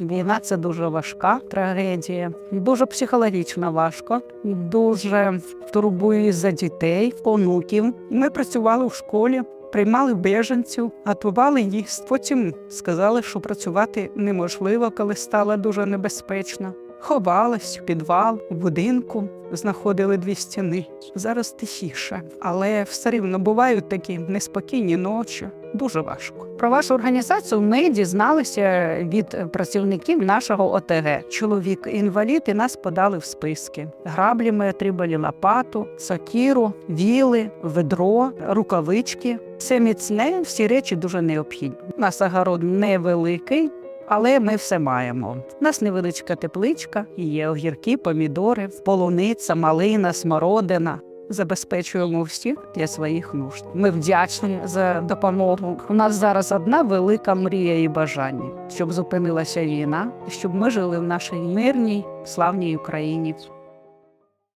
Війна це дуже важка трагедія, дуже психологічно важко, дуже турбує за дітей, онуків. Ми працювали в школі, приймали біженців, готували їх. Потім сказали, що працювати неможливо, коли стало дуже небезпечно. Ховались в підвал, у будинку, знаходили дві стіни. Зараз тихіше, але все рівно бувають такі неспокійні ночі. Дуже важко. Про вашу організацію ми дізналися від працівників нашого ОТГ. Чоловік інвалід і нас подали в списки. Граблі ми отримали лопату, сокіру, віли, ведро, рукавички. Це міцне, всі речі дуже необхідні. У нас огород невеликий. Але ми все маємо. У нас невеличка тепличка, є огірки, помідори, полуниця, малина, смородина. Забезпечуємо всіх для своїх нужд. Ми вдячні за допомогу. У нас зараз одна велика мрія і бажання, щоб зупинилася війна, щоб ми жили в нашій мирній, славній Україні.